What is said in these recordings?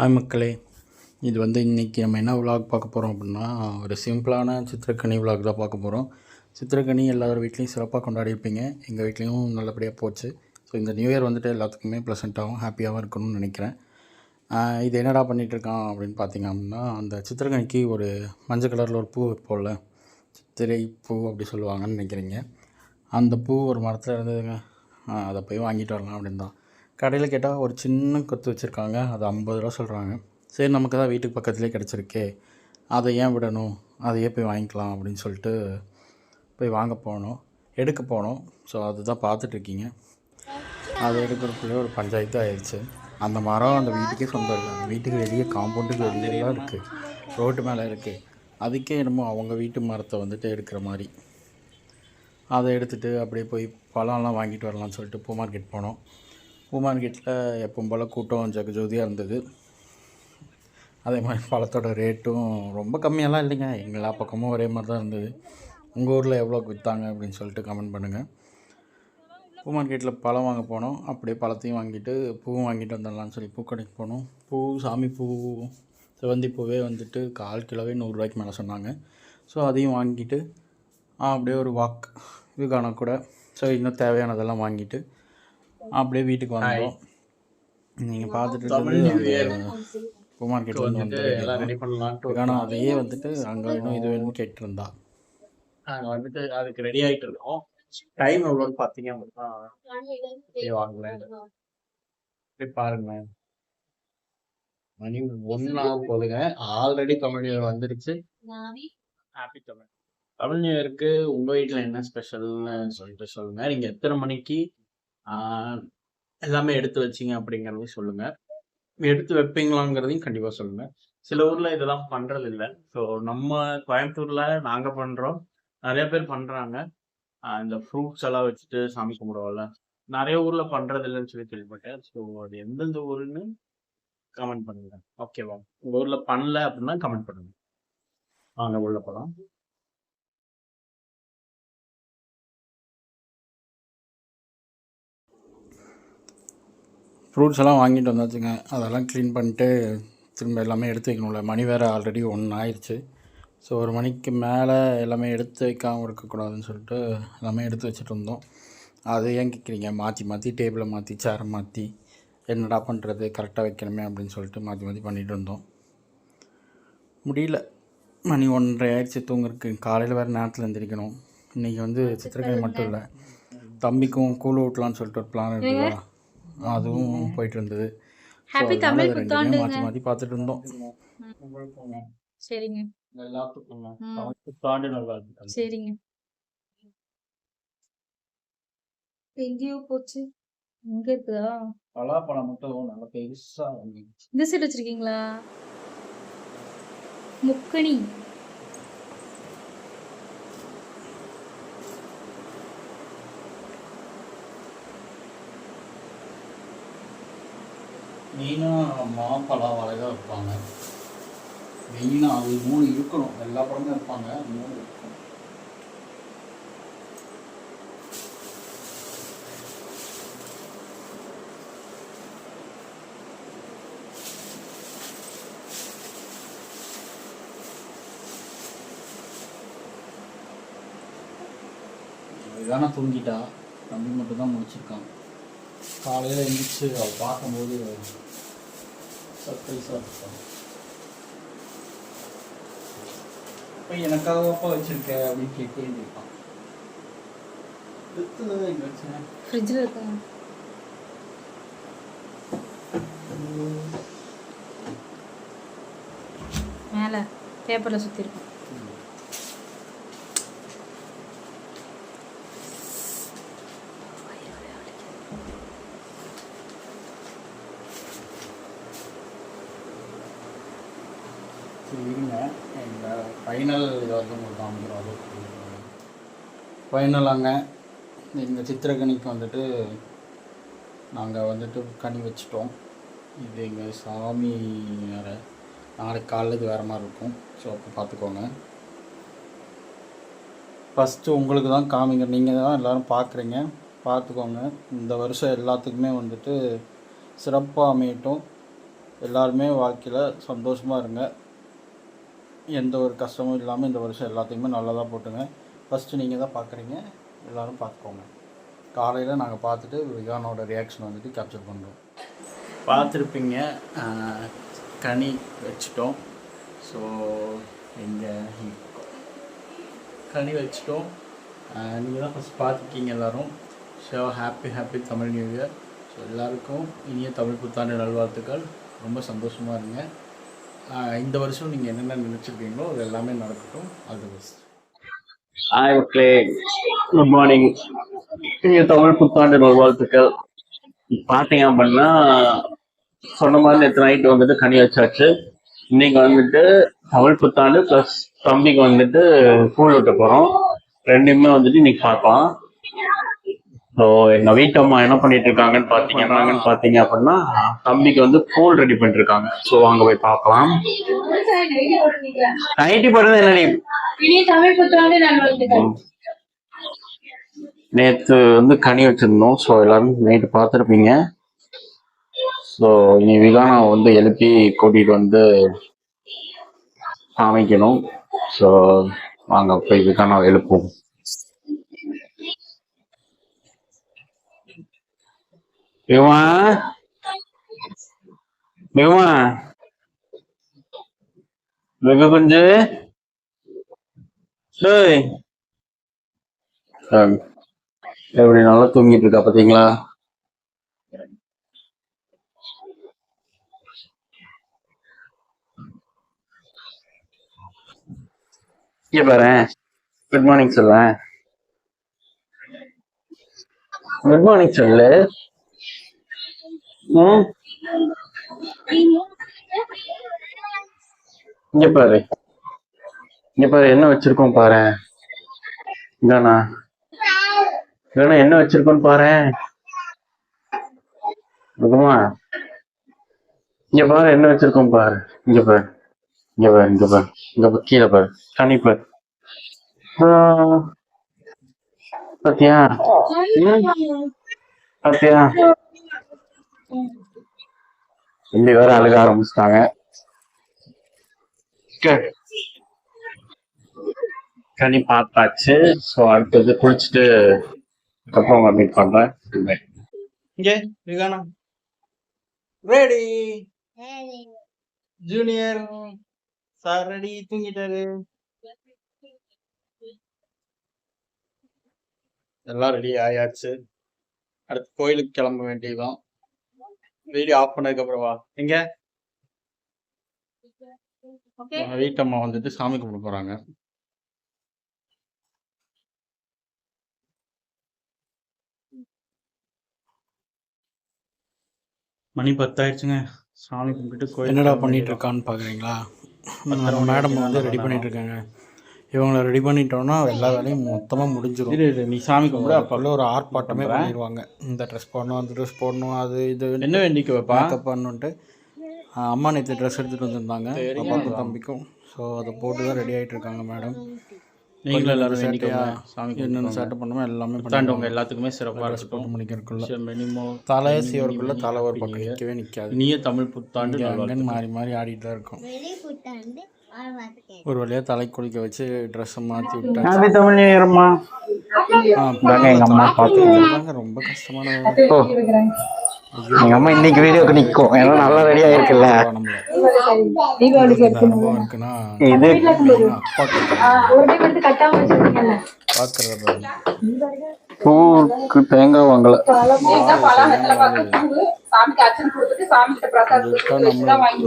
Hi மக்களே இது வந்து இன்றைக்கி நம்ம என்ன விலாக் பார்க்க போகிறோம் அப்படின்னா ஒரு சிம்பிளான சித்திரக்கனி விலாக் தான் பார்க்க போகிறோம் சித்திரக்கனி எல்லார் வீட்லேயும் சிறப்பாக கொண்டாடிருப்பீங்க எங்கள் வீட்லேயும் நல்லபடியாக போச்சு. ஸோ இந்த நியூ இயர் வந்துட்டு எல்லாத்துக்குமே ப்ளசண்ட்டாகவும் ஹாப்பியாகவும் இருக்கணும்னு நினைக்கிறேன். இது என்னடா பண்ணிகிட்ருக்கான் அப்படின்னு பார்த்தீங்க அப்படின்னா அந்த சித்திரக்கனிக்கு ஒரு மஞ்சள் கலரில் ஒரு பூ வைப்போம்ல சித்திரை பூ அப்படி சொல்லுவாங்கன்னு நினைக்கிறீங்க. அந்த பூ ஒரு மரத்தில் இருந்ததுங்க. அதை போய் வாங்கிட்டு வரலாம் அப்படின்னு தான். கடையில் கேட்டால் ஒரு சின்ன கொத்து வச்சுருக்காங்க. அது ஐம்பது ரூபா சொல்கிறாங்க சரி நமக்கு தான் வீட்டுக்கு பக்கத்துலேயே கிடச்சிருக்கே. அதை ஏன் விடணும்? அதையே போய் வாங்கிக்கலாம் அப்படின்னு சொல்லிட்டு போய் வாங்க போனோம். எடுக்க போனோம். ஸோ அதுதான் பார்த்துட்ருக்கீங்க அது எடுக்கிறதுக்குள்ளே ஒரு பஞ்சாயத்து ஆயிடுச்சு அந்த மரம் அந்த வீட்டுக்கே சொந்தம் இல்லை. அந்த வீட்டுக்கு வெளியே காம்பவுண்டுக்கு வெளியெல்லாம் இருக்குது ரோட்டு மேலே இருக்குது அதுக்கே என்னமோ அவங்க வீட்டு மரத்தை வந்துட்டு எடுக்கிற மாதிரி. அதை எடுத்துகிட்டு அப்படியே போய் பழம்லாம் வாங்கிட்டு வரலாம்னு சொல்லிட்டு பூ மார்க்கெட் போனோம். பூ கேட்டில் எப்பவும் போல் கூட்டம் ஜெகஜோதியாக இருந்தது. அதே மாதிரி பழத்தோட ரேட்டும் ரொம்ப கம்மியெல்லாம் இல்லைங்க. எல்லா பக்கமும் ஒரே மாதிரி தான் இருந்தது. உங்கள் ஊரில் எவ்வளோ விற்றாங்க அப்படின்னு சொல்லிட்டு கமெண்ட் பண்ணுங்கள் பூ மார்க்கெட்டில் பழம் வாங்க போனோம். அப்படியே பழத்தையும் வாங்கிட்டு பூவும் வாங்கிட்டு வந்துடலாம்னு சொல்லி பூக்கடைக்கு போனோம். பூ சாமி பூ செவந்தி பூவே வந்துட்டு கால் கிலோவே நூறுரூவாய்க்கு மேலே சொன்னாங்க. ஸோ அதையும் வாங்கிட்டு அப்படியே ஒரு வாக் இதுக்கான கூட. ஸோ இன்னும் தேவையானதெல்லாம் வாங்கிட்டு அப்படியே வீட்டுக்கு வந்தோம் நீங்கள் பார்த்துட்டு பூ மார்க்கெட்டில் வந்து எல்லாம் ரெடி பண்ணலான்ட்டு இதுக்கான அதையே வந்துட்டு அங்கே இன்னும் இது வேணும்னு கேட்டிருந்தா. நாங்க வந்துட்டு அதுக்கு ரெடி ஆயிட்டு இருக்கோம். டைம் எவ்வளோன்னு பார்த்தீங்க அப்படின்னா அப்படியே வாங்கல அப்படியே பாருங்களேன் மணி ஒன்னா போகுதுங்க ஆல்ரெடி தமிழ் இயர் வந்துருச்சு. ஹாப்பி தமிழ் தமிழ் நியூ இயருக்கு உங்க வீட்டில் என்ன ஸ்பெஷல்னு சொல்லிட்டு சொல்லுங்க. நீங்க எத்தனை மணிக்கு எல்லாமே எடுத்து வச்சீங்க அப்படிங்கிறதையும் சொல்லுங்கள் எடுத்து வைப்பீங்களாங்கிறதையும் கண்டிப்பாக சொல்லுங்கள் சில ஊரில் இதெல்லாம் பண்ணுறது இல்லை ஸோ நம்ம கோயம்புத்தூரில் நாங்கள் பண்ணுறோம் நிறைய பேர் பண்ணுறாங்க இந்த ஃப்ரூட்ஸ் எல்லாம் வச்சுட்டு சாமி கும்பிடுவோம்ல. நிறைய ஊரில் பண்ணுறது இல்லைன்னு சொல்லி கேள்விப்பட்டேன். ஸோ அது எந்தெந்த ஊருன்னு கமெண்ட் பண்ணுங்க. ஓகேவா உங்கள் ஊரில் பண்ணல அப்படின்னா கமெண்ட் பண்ணுங்க. வாங்க உள்ள போகலாம் ஃப்ரூட்ஸ் எல்லாம் வாங்கிட்டு வந்தாச்சுங்க. அதெல்லாம் க்ளீன் பண்ணிட்டு திரும்ப எல்லாமே எடுத்து வைக்கணும்ல. மணி வேறு ஆல்ரெடி ஒன்று ஆயிடுச்சு ஸோ ஒரு மணிக்கு மேலே எல்லாமே எடுத்து வைக்காமல் இருக்கக்கூடாதுன்னு சொல்லிட்டு எல்லாமே எடுத்து வச்சுட்டு இருந்தோம் அது ஏன் கேட்குறீங்க மாற்றி மாற்றி டேபிளை மாற்றி சேரை மாற்றி என்னடா பண்ணுறது கரெக்டாக வைக்கணுமே அப்படின்னு சொல்லிட்டு மாற்றி மாற்றி பண்ணிகிட்டு இருந்தோம் முடியல. மணி ஒன்றரை ஆயிடுச்சு தூங்குறதுக்கு. காலையில் வேறு நேரத்தில் எந்திரிக்கணும். இன்றைக்கி வந்து சித்திரக்கணி மட்டும் இல்லை. தம்பிக்கும் கூழ் ஊட்டலான்னு சொல்லிட்டு ஒரு பிளான் இருக்குதா அதுவும் போயிட்டு இருந்தது அதனால தமிழ் புத்தாண்டுங்க. மாற்றி மாற்றி பார்த்துட்டு இருந்தோம். சரிங்க புத்தாண்டு. சரிங்க. எங்கேயோ போச்சு. இங்க இருக்குதா? பலாப்பழம் மட்டும் நல்லா பெருசா வந்துச்சு. இந்த சைடு வச்சிருக்கீங்களா? முக்கணி மெயினாக மாப்பழம் வாழை தான் மெயினாக அது மூணு இருக்கணும். எல்லா பழமும் இருப்பாங்க மூணு இருக்கும் இதான தூங்கிட்டா? தம்பி மட்டும்தான் முடிச்சிருக்கான் காலையில் எழுந்திரிச்சு அவள் பார்க்கும்போது சர்ப்ரைஸாக இருக்கும் இப்போ எனக்காக அப்பா வச்சிருக்க? அப்படின்னு கேட்டே இருப்பான் எடுத்து இங்கே வச்சேன். ஃப்ரிட்ஜில் இருக்காங்க மேலே பேப்பரில் சுற்றி இருக்கும் சரி இருங்க எங்கள் ஃபைனல் இதை வந்து உங்களுக்கு காமிக்கிறோம் அது ஃபைனலாங்க. எங்கள் சித்திரக்கனிக்கு வந்துட்டு நாங்கள் வந்துட்டு கனி வச்சிட்டோம். இது எங்கள் சாமி வேறு நாளைக்கு காலையில் இது வேறு மாதிரி இருக்கும். ஸோ அப்போ பார்த்துக்கோங்க. ஃபஸ்ட்டு உங்களுக்கு தான் காமிங்க. நீங்கள் தான் எல்லோரும் பார்க்குறீங்க. பார்த்துக்கோங்க. இந்த வருஷம் எல்லாத்துக்குமே வந்துட்டு சிறப்பாக அமையட்டும். எல்லாருமே வாழ்க்கையில் சந்தோஷமாக இருங்க. எந்த ஒரு கஷ்டமும் இல்லாமல் இந்த வருஷம் எல்லாத்தையுமே நல்லதாக போட்டுங்க. ஃபஸ்ட்டு நீங்கள் தான் பார்க்குறீங்க எல்லோரும் பார்த்துக்கோங்க காலையில் நாங்கள் பார்த்துட்டு விகானோட ரியாக்ஷன் வந்துட்டு கேப்சர் பண்ணுறோம் பார்த்துருப்பீங்க கனி வச்சிட்டோம். ஸோ இங்கே கனி வச்சிட்டோம். நீங்கள் தான் ஃபஸ்ட் பார்த்துருக்கீங்க எல்லோரும். So happy happy Tamil new year so எல்லாருக்கும் இனிய தமிழ் புத்தாண்டு நல்வாழ்த்துக்கள். ரொம்ப சந்தோஷமாக இருங்க. இந்த வருஷம் நீங்கள் என்னென்ன நினச்சிருக்கீங்களோ அது எல்லாமே நடக்கட்டும் அது பெஸ்ட் ஹாய் மக்களே. குட் மார்னிங் நீங்கள் தமிழ் புத்தாண்டு நல்வாழ்த்துக்கள் பார்த்தீங்க அப்படின்னா சொன்ன மாதிரி நேற்று நைட் வந்துட்டு கனி வச்சாச்சு இன்னைக்கு வந்துட்டு தமிழ் புத்தாண்டு ப்ளஸ் தம்பிக்கு வந்துட்டு கூழ் விட்ட போகிறோம் ரெண்டுமே வந்துட்டு இன்னைக்கு பார்க்கலாம். ஸோ எங்கள் வீட்டம்மா என்ன பண்ணிட்டு இருக்காங்கன்னு பார்த்தீங்கன்னா பார்த்தீங்க அப்படின்னா தம்பிக்கு வந்து கூழ் ரெடி பண்ணிட்டு இருக்காங்க ஸோ அங்கே போய் பார்க்கலாம். நைட்டி போடுறது என்ன நேற்று வந்து கனி வச்சிருந்தோம். ஸோ எல்லாரும் நைட்டு பார்த்துருப்பீங்க. ஸோ இனி விகானா வந்து எழுப்பி கூட்டிகிட்டு வந்து காமிக்கணும் ஸோ வாங்க போய் விகானா எழுப்புவோம். விமா விமா வெகு குஞ்சு டேய் எப்படி நல்லா தூங்கிட்டு இருக்கா பாத்தீங்களா இங்க பாரு குட் மார்னிங் சொல்லேன் குட் மார்னிங் சொல்லு இங்க பாரு. இங்க பாரு என்ன வச்சிருக்கோம் பாரு. இதானா இல்லைன்னா என்ன வச்சிருக்கோன்னு பாரு. இருக்குமா இங்க பாரு என்ன வச்சிருக்கோம் பாரு. இங்க பாரு. இங்க பாரு இங்க பாரு. இங்க பாரு கீழே பாரு. தனி பாரு. பாத்தியா. பாத்தியா? இங்க வேற அழுக ஆரம்பிச்சிட்டாங்க. கனி பார்த்தாச்சு. ஸோ அடுத்தது குளிச்சுட்டு அப்புறம் மீட் பண்றேன். இங்கே விகானா ரெடி ஜூனியர் சார் ரெடி தூங்கிட்டாரு. எல்லாம் ரெடி ஆயாச்சு. அடுத்து கோயிலுக்கு கிளம்ப வேண்டியதுதான். வீடியோ ஆஃப் பண்ணதுக்கு அப்புறம்? வா எங்க வீட்டம்மா வந்துட்டு சாமி கும்பிட போறாங்க. மணி பத்தாயிடுச்சுங்க. சாமி கும்பிட்டு கோயில் என்னடா பண்ணிட்டு இருக்கான்னு பார்க்குறீங்களா நம்ம மேடம் வந்து ரெடி பண்ணிட்டு இருக்காங்க. இவங்களை ரெடி பண்ணிட்டோம்னா எல்லா வேலையும் மொத்தமாக முடிஞ்சிடும் நீ சாமி கும்பிடு அப்ப அப்போல்லாம் ஒரு ஆர்ப்பாட்டமே. பண்ணிடுவாங்க. இந்த ட்ரெஸ் போடணும் அந்த ட்ரெஸ் போடணும் அது இது என்ன வேண்டிக்கு வைப்பா? அம்மா நேற்று ட்ரெஸ் எடுத்துகிட்டு வந்திருந்தாங்க. அப்பாவுக்கும். தம்பிக்கும். ஸோ அதை போட்டு தான் ரெடி ஆகிட்டு இருக்காங்க மேடம் நீங்களும் எல்லாரும் வேண்டிக்கோங்க. சாமி என்னென்ன. சேட்டை பண்ணுமோ எல்லாமே பண்ணிடுவாங்க. எல்லாத்துக்குமே சிறப்பா ட்ரெஸ் இருக்கட்டும். போட்டு முடிக்கிறதுக்குள்ள. மினிமம் தலையை சீவருக்குள்ள தலை ஒரு பக்கம் நிற்கவே நிற்காது இனிய தமிழ் புத்தாண்டு. மாறி மாறி ஆடிட்டு தான் இருக்கும் ஒரு வழியாக தலை குளிக்க வச்சு ட்ரெஸ்ஸை மாற்றி ஹாப்பி தமிழ் நியூ இயர்மா ஆ, இந்தாங்க எங்க அம்மா பார்த்துக்கோங்க. இதுதாங்க ரொம்ப கஷ்டமான வேலை. ஓ எங்க அம்மா இன்னைக்கு வீடியோக்கு நிக்கும். ஏன்னா நல்லா ரெடியா இருக்குல்ல இருக்குன்னா இது பார்க்குறது பூக்கு தேங்காய் வாங்கல.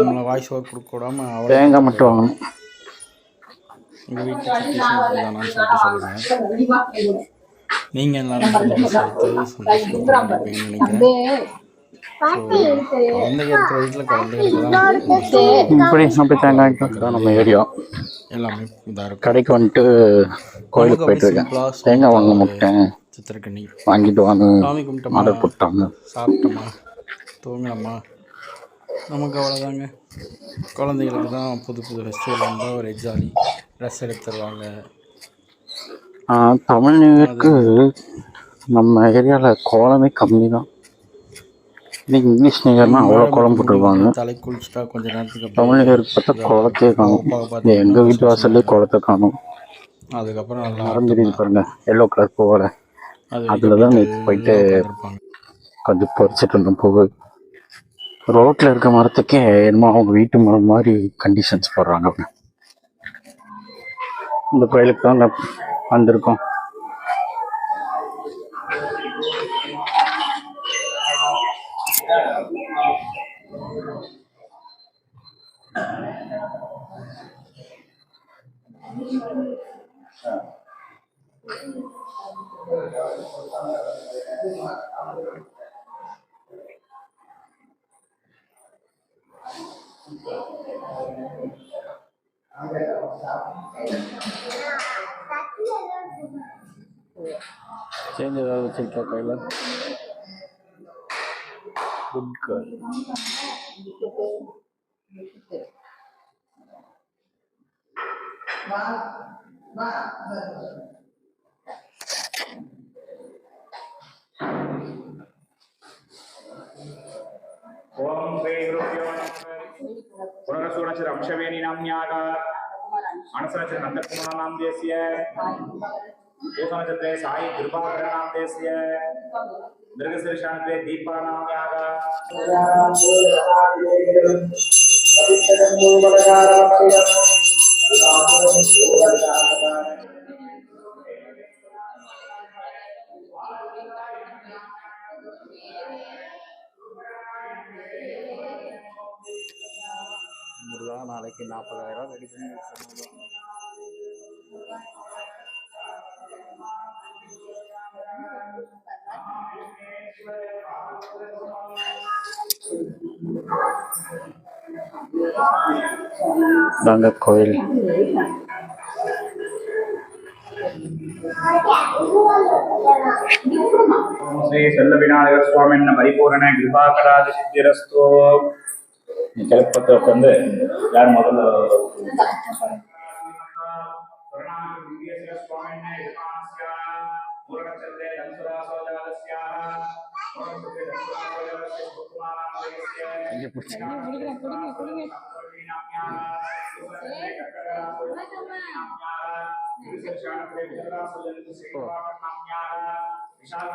நம்மளை வாய்ஸ் ஓவர் கொடுக்க அவளை தேங்காய் மட்டும் வாங்கணும். சுச்சுவேஷன் அப்படிதானான்னு சொல்லிட்டு சொல்லுங்க நீங்க எல்லாரும் நினைக்கிறேன். குழந்தைங்க இருக்கிற வீட்டில் குழந்தைகளுக்கு தான் இப்படி அப்படி தேங்காய் தான் நம்ம ஏரியா. எல்லாமே இதாக இருக்கும். கடைக்கு வந்துட்டு கோயிலுக்கு போயிட்டு இருக்கேன். தேங்காய் வாங்க முட்டேன் சித்திரக்கண்ணி. வாங்கிட்டு வாங்க. சாமி கும்பிட்டோமா? ஆர்டர் போட்டாங்க. சாப்பிட்டோமா? தூங்கினோமா நமக்கு அவ்வளோதாங்க குழந்தைகளுக்கு தான் புது புது ஃபெஸ்டிவல் வந்தால் ஒரு ஜாலி ட்ரெஸ் எடுத்து தருவாங்க தமிழ் நம்ம ஏரியாவில் கோலமே கம்மி தான் இன்னைக்கு இங்கிலீஷ் நிகர்னா அவ்வளோ குழம்பு போட்டிருப்பாங்க. தலை குளிச்சுட்டா கொஞ்ச நேரத்துக்கு தமிழ் பார்த்தா குளத்தையே காணும். எங்கள் வீட்டு வாசல்லே குளத்தை காணும். அதுக்கப்புறம் நல்லா தெரியுது பாருங்க. எல்லோ கலர் அது அதில் தான் நேற்று போயிட்டு கொஞ்சம் பறிச்சிட்டு இருந்தோம் பூவு. ரோட்டில் இருக்க மரத்துக்கே என்னமோ அவங்க வீட்டு மரம் மாதிரி கண்டிஷன்ஸ் போடுறாங்க அவங்க இந்த கோயிலுக்கு தான் வந்திருக்கோம். சேர்ந்து ஏதாவது வச்சிருக்கா கையில் குட் கேர்ள் ఓం శ్రీ ओम श्री गुरुभ्यो नमः पुनरसूणचर अंशवेणी नाम्याः अणसनचर नन्दकुमार नामदेस्य भूषणचन्द्रे साई कृपाकर नामदेस्य मृगशीर्षान्ते दीपा नाम्याः நாளைக்கு நாற்பதாயிரம் ரெடி பண்ணி தாங்க கோயில். ஸ்ரீ செல்ல விநாயகர் சுவாமி பரிபூரண கிருபாகராஜ சித்திரஸ்தோ. ಕೆಲಸ ಪತ್ರ ತಂದೆ ಯಾರು ಮೊದಲು ವಿಶಾಲ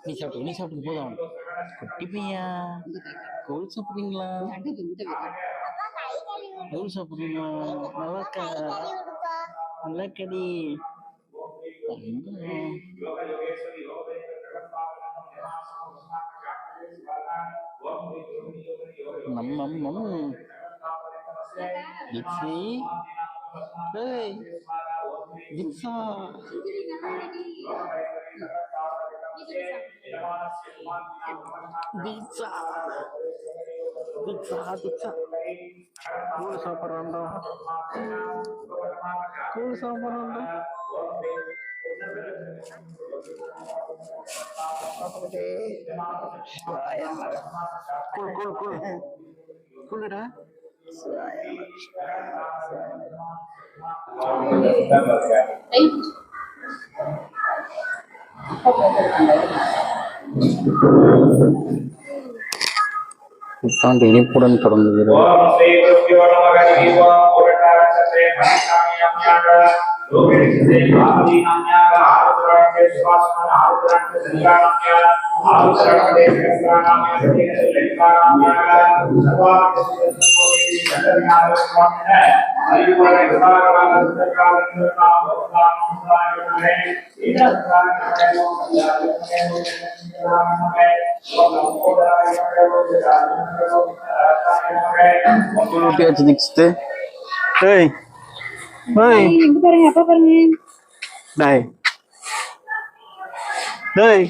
நீ சாப்பிட்டு நீ சாப்பிட்டு போதும். குட்டி பையா கோல் சாப்பிட்றீங்களா கோல் சாப்பிட்றீங்களா நல்லா இருக்கா நல்லா கடி நம் நம் நம் டிக்ஸி ஏய் டிக்ஸா டிக்ஸா டிக்ஸா டிக்ஸா கூழ் சாப்பிட்றான்டா கூழ் சாப்பிட்றான்டா கூழ் கூழ் கூழ். கூழுடா புத்தாண்டு இனிப்புடன் தொடங்குகிறது. ஓம் ஊட்டியாச்சு நெக்ஸ்ட்டு ஏய் ஏய் இங்க பாருங்க அப்பா பாருங்க டேய் டேய்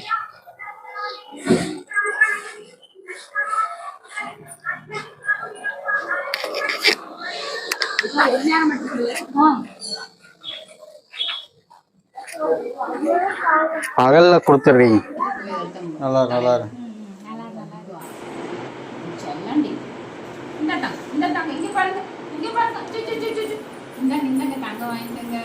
சு, சு. இந்தாங்க இந்தாங்க தங்க வாங்கிக்கோங்க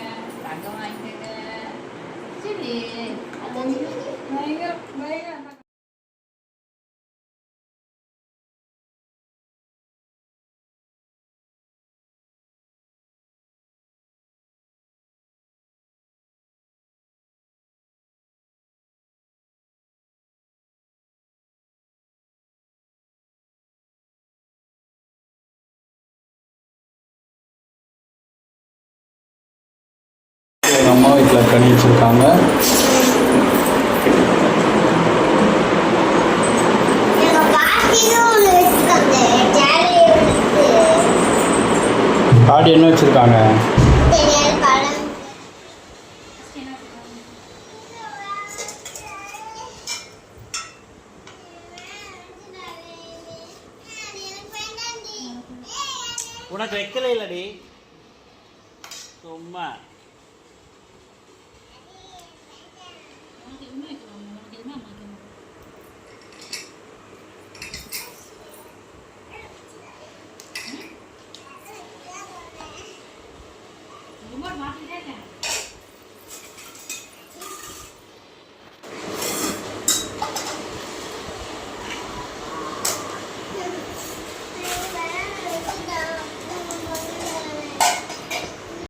அம்மா வீட்டில் கனி வச்சுருக்காங்க. காடி என்ன வச்சுருக்காங்க? உனக்கு வைக்கல இல்லடி சும்மா. Jadi.